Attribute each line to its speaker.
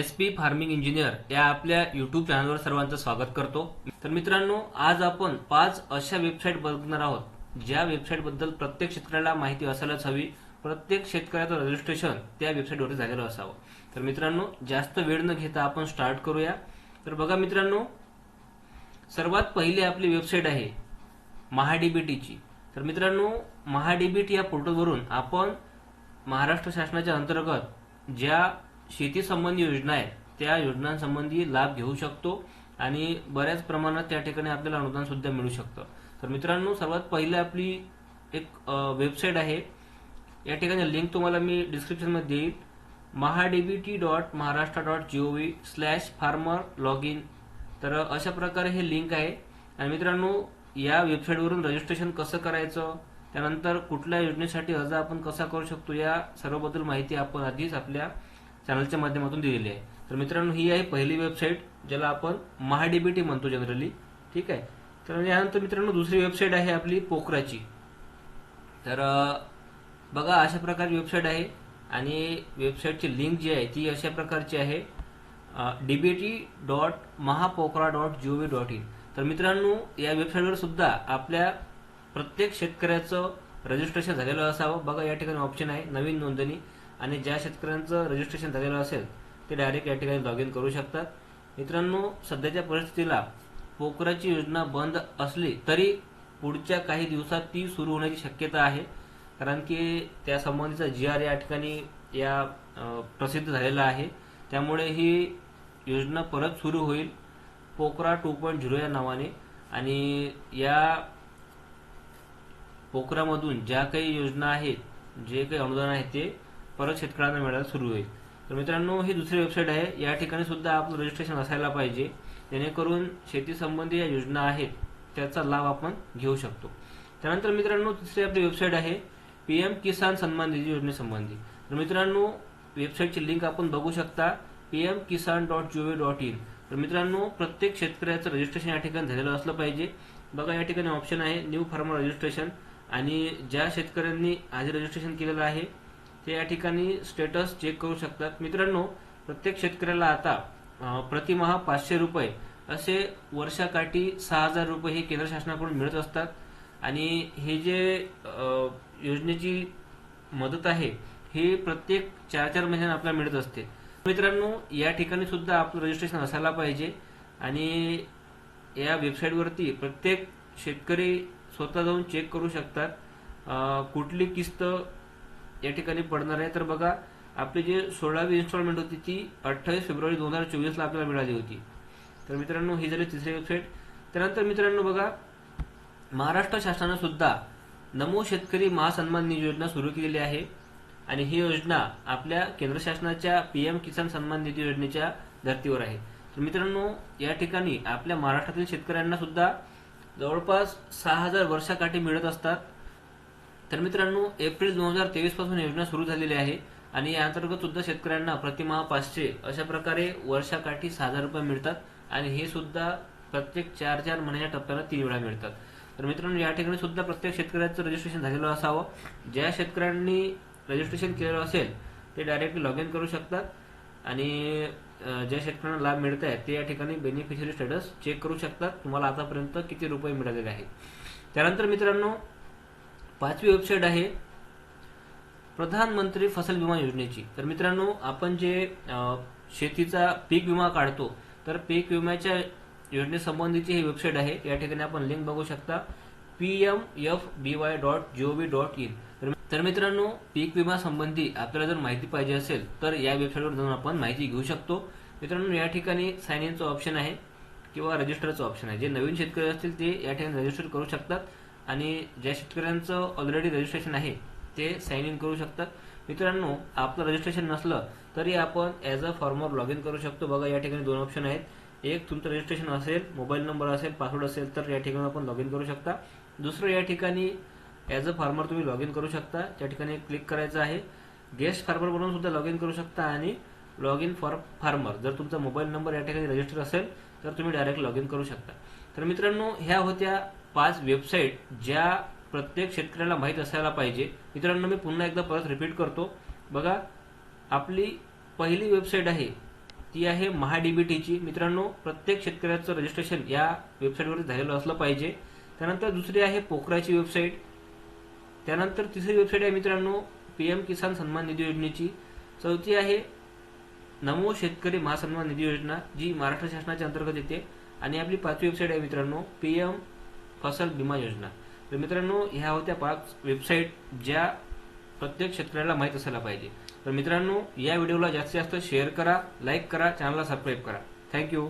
Speaker 1: S P farming engineer या आपल्या YouTube चॅनलवर सर्वांचं स्वागत करतो. तर मित्रांनो आज आपण पाच अशा वेबसाईट बघणार आहोत ज्या वेबसाईटबद्दल प्रत्येक शेतकऱ्याला माहिती असायलाच हवी. प्रत्येक शेतकऱ्याचं रजिस्ट्रेशन त्या वेबसाईटवरती झालेलं असावं. तर मित्रांनो जास्त वेळ न घेता आपण स्टार्ट करूया. तर बघा मित्रांनो सर्वात पहिली आपली वेबसाईट आहे महाडीबीटीची. तर मित्रांनो महाडीबीटी या पोर्टलवरून आपण महाराष्ट्र शासनाच्या अंतर्गत ज्या शेती संबंधी योजना आहेत त्या योजनांसंबंधी लाभ घेऊ शकतो आणि बऱ्याच प्रमाणात त्या ठिकाणी आपल्याला अनुदान सुद्धा मिळू शकतं. तर मित्रांनो सर्वात पहिले आपली एक वेबसाईट आहे. या ठिकाणी लिंक तुम्हाला मी डिस्क्रिप्शनमध्ये देईल MahaDBT dot Maharashtra dot G O V slash farmer log in तर अशा प्रकारे हे लिंक आहे. आणि मित्रांनो या वेबसाईटवरून रजिस्ट्रेशन कसं करायचं त्यानंतर कुठल्या योजनेसाठी अर्ज आपण कसा करू शकतो या सर्वबद्दल माहिती आपण आधीच आपल्या चॅनलच्या माध्यमातून दिलेली आहे. तर मित्रांनो ही आहे पहिली वेबसाईट ज्याला आपण महाडीबीटी म्हणतो जनरली ठीक आहे? तर यानंतर मित्रांनो दुसरी वेबसाईट आहे आपली पोखराची. तर बघा अशा प्रकारची वेबसाईट आहे. आणि वेबसाईटची लिंक जी आहे ती अशा प्रकारची आहे. DBT dot Mahapokhra dot G O V dot in तर मित्रांनो या वेबसाईटवर सुद्धा आपल्या प्रत्येक शेतकऱ्याचं रजिस्ट्रेशन झालेलं असावं. बघा या ठिकाणी ऑप्शन आहे नवीन नोंदणी. आणि ज्या शेतकऱ्यांचं रजिस्ट्रेशन झालेलं असेल ते डायरेक्ट या ठिकाणी लॉग इन करू शकतात. मित्रांनो सध्याच्या परिस्थितीला पोखराची योजना बंद असली तरी पुढच्या काही दिवसात ती सुरू होण्याची शक्यता आहे. कारण की त्या संबंधीचा जी आर या ठिकाणी या प्रसिद्ध झालेला आहे. त्यामुळे ही योजना परत सुरू होईल. पोखरा टू पॉईंट झिरो या नावाने. आणि या पोखरामधून ज्या काही योजना आहेत जे काही अनुदान आहे ते परत शेतकऱ्यांना मिळायला सुरू होईल. तर मित्रांनो ही दुसरी वेबसाईट आहे. या ठिकाणी सुद्धा आपलं रजिस्ट्रेशन असायला पाहिजे. जेणेकरून शेती संबंधी या योजना आहेत त्याचा लाभ आपण घेऊ शकतो. त्यानंतर मित्रांनो तिसरी आपली वेबसाईट आहे. पी एम किसान सन्मान निधी योजनेसंबंधी. तर मित्रांनो वेबसाईटची लिंक आपण बघू शकता. P M Kisan dot G dot in तर मित्रांनो प्रत्येक शेतकऱ्याचं रजिस्ट्रेशन या ठिकाणी झालेलं असलं पाहिजे. बघा या ठिकाणी ऑप्शन आहे न्यू फार्मर रजिस्ट्रेशन आणि ज्या शेतकऱ्यांनी आधी रजिस्ट्रेशन केलेलं आहे ते या ठिकाणी स्टेटस चेक करू शकतात. मित्रांनो प्रत्येक शेतकऱ्याला आता प्रतिमहा पाचशे रुपये असे वर्षाकाठी सहा हजार रुपये हे केंद्र शासनाकडून मिळत असतात. आणि हे जे योजनेची मदत आहे ही प्रत्येक चार चार महिन्यांना आपल्याला मिळत असते. मित्रांनो या ठिकाणी सुद्धा आपलं रजिस्ट्रेशन असायला पाहिजे. आणि या वेबसाईटवरती प्रत्येक शेतकरी स्वतः जाऊन चेक करू शकतात. कुठली किस्त या ठिकाणी पडणार आहे. तर बघा आपली जी सोळावी इन्स्टॉलमेंट होती ती अठ्ठावीस फेब्रुवारी दोन हजार चोवीसला आपल्याला मिळाली होती. तर मित्रांनो ही झाली तिसरी वेबसाईट. त्यानंतर मित्रांनो बघा महाराष्ट्र शासनानं सुद्धा नमो शेतकरी महासन्मान निधी योजना सुरू केलेली आहे. आणि ही योजना आपल्या केंद्र शासनाच्या पीएम किसान सन्मान निधी योजनेच्या धर्तीवर आहे. तर मित्रांनो या ठिकाणी आपल्या महाराष्ट्रातील शेतकऱ्यांना सुद्धा जवळपास सहा हजार वर्षाकाठी मिळत असतात. तर मित्रांनो एप्रिल दोन हजार तेवीसपासून योजना सुरू झालेली आहे आणि या अंतर्गत सुद्धा शेतकऱ्यांना प्रतिमाह पाचशे अशा प्रकारे वर्षाकाठी सहा हजार रुपये मिळतात आणि हे सुद्धा प्रत्येक चार चार महिन्याच्या टप्प्याला तीन वेळा मिळतात. तर मित्रांनो या ठिकाणी सुद्धा प्रत्येक शेतकऱ्याचं रजिस्ट्रेशन झालेलं असावं. ज्या शेतकऱ्यांनी रजिस्ट्रेशन केलेलं असेल ते डायरेक्टली लॉग इन करू शकतात आणि ज्या शेतकऱ्यांना लाभ मिळत आहे ते या ठिकाणी बेनिफिशियरी स्टेटस चेक करू शकतात. तुम्हाला आतापर्यंत किती रुपये मिळालेले आहेत. त्यानंतर मित्रांनो पाचवी वेबसाईट आहे प्रधानमंत्री फसल विमा योजनेची. तर मित्रांनो आपण जे शेतीचा पीक विमा काढतो तर पीक विम्याच्या योजनेसंबंधीची ही वेबसाईट आहे. या ठिकाणी आपण लिंक बघू शकता. P M F B Y dot G O V dot in तर मित्रांनो पीक विमा संबंधी आपल्याला जर माहिती पाहिजे असेल तर या वेबसाईटवर जाऊन आपण माहिती घेऊ शकतो. मित्रांनो या ठिकाणी साईन इनचं ऑप्शन आहे किंवा रजिस्टरचं ऑप्शन आहे. जे नवीन शेतकरी असतील ते या ठिकाणी रजिस्टर करू शकतात. आणि ज्या शेतकऱ्यांचं ऑलरेडी रजिस्ट्रेशन आहे ते साईन इन करू शकतात. मित्रांनो आपलं रजिस्ट्रेशन नसलं तरी आपण as a farmer log in करू शकतो. बघा या ठिकाणी दोन ऑप्शन आहेत. एक तुमचं रजिस्ट्रेशन असेल मोबाईल नंबर असेल पासवर्ड असेल तर या ठिकाणी आपण लॉग इन करू शकता. दुसरं या ठिकाणी ॲज अ फार्मर तुम्ही लॉग इन करू शकता. त्या ठिकाणी क्लिक करायचं आहे. गेस्ट फार्मर म्हणून सुद्धा लॉग इन करू शकता आणि लॉग इन फॉर फार्मर जर तुमचा मोबाईल नंबर या ठिकाणी रजिस्टर असेल तर तुम्ही डायरेक्ट लॉग इन करू शकता. तर मित्रांनो ह्या होत्या पाच वेबसाईट ज्या प्रत्येक शेतकऱ्याला माहीत असायला पाहिजे. मित्रांनो मी पुन्हा एकदा परत रिपीट करतो. बघा आपली पहिली वेबसाईट आहे ती आहे महाडीबीटीची. मित्रांनो प्रत्येक शेतकऱ्याचं रजिस्ट्रेशन या वेबसाईटवर झालेलं असलं पाहिजे. त्यानंतर दुसरी आहे पोखराची वेबसाईट. त्यानंतर तिसरी वेबसाईट आहे मित्रांनो पी एम किसान सन्मान निधी योजनेची. चौथी आहे नमो शेतकरी महासन्मान निधी योजना जी महाराष्ट्र शासनाच्या अंतर्गत येते. आणि आपली पाचवी वेबसाईट आहे मित्रांनो पी एम फसल विमा योजना. तर मित्रांनो ह्या होत्या पाच वेबसाईट ज्या प्रत्येक शेतकऱ्याला माहीत असायला पाहिजे. तर मित्रांनो या व्हिडिओला जास्तीत जास्त शेअर करा लाईक करा चॅनलला सबस्क्राईब करा. थँक्यू